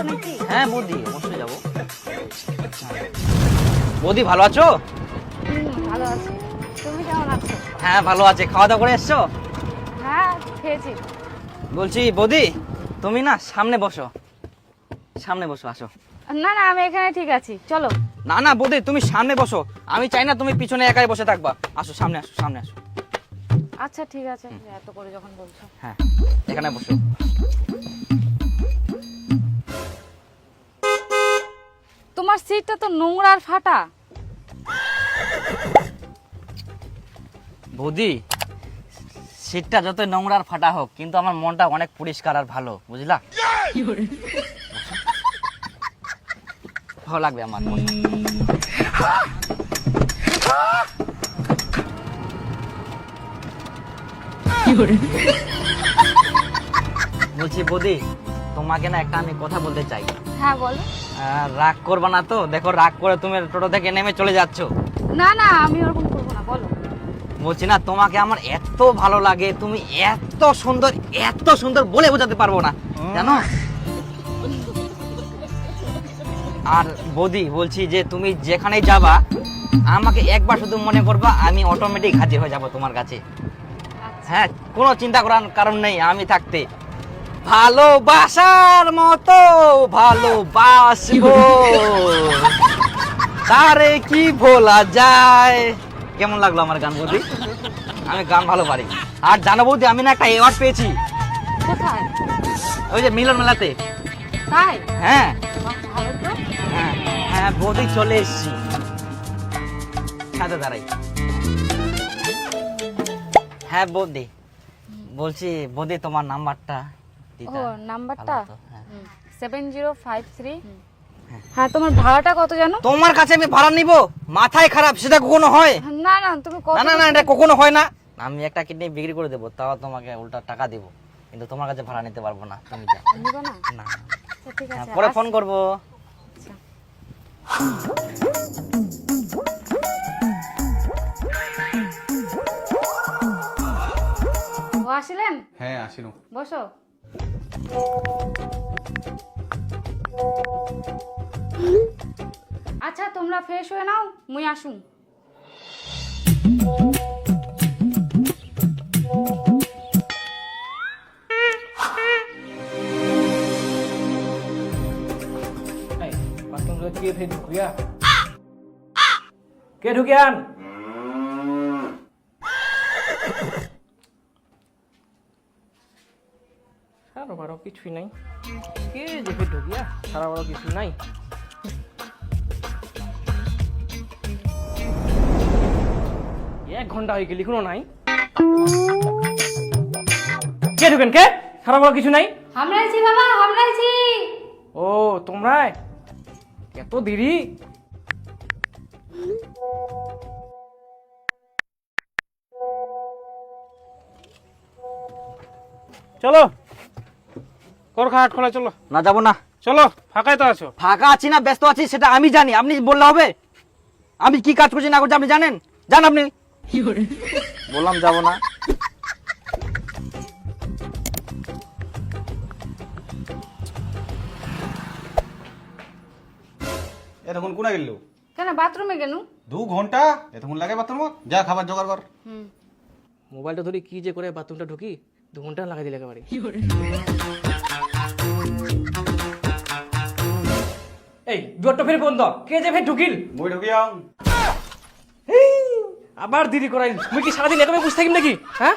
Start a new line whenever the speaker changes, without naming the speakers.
তো নাকি
হ্যাঁ বৌদি অবশ্যই যাব। বৌদি ভালো আছো?
ভালো আছি। তুমি কেমন আছো?
হ্যাঁ ভালো আছে। খাওয়া দাওয়া করে এসছো?
হ্যাঁ খেয়েছি।
বলছি বৌদি তুমি না সামনে বসো। সামনে বসো আসো।
না না আমি এখানে ঠিক আছি। চলো।
না না বৌদি তুমি সামনে বসো। আমি চাই না তুমি পিছনে একাই বসে থাকবা। আসো সামনে আসো সামনে আসো।
আচ্ছা ঠিক আছে। এত করে যখন বলছো।
হ্যাঁ এখানে বসো।
সিটটা তো নোংরা আর ফাটা।
বৌদি সিটটা যতই নোংরা আর ফাটা হোক কিন্তু আমার মনটা অনেক পরিষ্কার আর ভালো বুঝলা? ভালো লাগবে আমার মনটা। বলছি বৌদি তোমাকে না একটা আমি কথা বলতে চাই।
হ্যাঁ বলো।
রাগ করবা না তো? দেখো রাগ করে তুমি টোটো থেকে নেমে চলে যাচ্ছ।
না না আমি ওরকম করব না বলো।
বলছি না তোমাকে আমার এত ভালো লাগে তুমি এত সুন্দর এত সুন্দর বলে বোঝাতে পারব না জানো? আর বৌদি বলছি যে তুমি যেখানেই যাবা আমাকে একবার শুধু মনে করবা আমি অটোমেটিক হাজির হয়ে যাব তোমার কাছে।
আচ্ছা।
হ্যাঁ কোনো চিন্তা করার কারণ নেই আমি থাকতে। ভালোবাসার মতো ভালোবাসবো। তারে কি ভোলা যায়? কেমন লাগল আমার গান বৌদি? আমি গান ভালো পারি আর জানো বৌদি আমি না একটা অ্যাওয়ার্ড পেয়েছি।
কোথায়?
ওই যে মিলন মেলাতে।
তাই?
হ্যাঁ। হ্যাঁ হ্যাঁ বৌদি চলে এসছি। সাথে দাঁড়াই। হ্যাঁ বৌদি বলছি বৌদি তোমার নাম্বারটা।
ও নাম্বারটা?
হ্যাঁ।
Seven zero five three. হ্যাঁ তোমার ভাড়াটা কত জানো?
তোমার কাছে আমি ভাড়া নিব? মাথায় খারাপ সেটা কখনো হয়?
না না তুমি
না না না এটা কখনো হয় না। আমি একটা কিডনি বিক্রি করে দেবো তাও তোমাকে উল্টা টাকা দেবো। কিন্তু তোমার কাছে ভাড়া নিতে পারব না তুমি যাও।
না?
না।
ঠিক
হ্যাঁ,
আছে
পরে ফোন করব।
আচ্ছা। আসিলেন?
হ্যাঁ আসিনু।
বসো। আচ্ছা তোমরা ফ্রেশ হয়ে নাও মুই আসুন।
কে ফের ঢুকিয়া? কে ঢুকিয়ান? সারা বারো কিছুই নাই। কে যে ফের ঢুকিয়া সারা বারো কিছু নাই। এক ঘণ্টা হয়ে গেলি কোনো নাই। কে ঢুকেন কে? সারা বারো কিছু নাই?
হামলাইছি বাবা হামলাইছি
ও তোমরা এত দেরি? চলো। কর খোলা চলো।
না যাব না।
চলো ফাঁকাই তো আছো।
ফাঁকা আছি না ব্যস্ত আছি সেটা আমি জানি। আপনি বললে হবে। আমি কি কাজ করছি না করছি আপনি জানেন? জান আপনি। বললাম যাব না।
এতক্ষণ কোনা গেল?
কেন বাথরুমে কেন
দু ঘণ্টা? এতক্ষণ লাগে বাথরুম যা খাবার জোগাড় কর।
মোবাইলটা ধরে কি যে করে বাথরুমটা ঢুকি? দু ঘণ্টা লাগাই দিলে একেবারে। এই দুয়ারটা ফের বন্ধ। কে যে ফের ঢুকিল?
মই
ঢুকিয়াম আবার দেরি করাই মুই কি সারাদিন একেবারে বসে থাকিম নাকি? হ্যাঁ?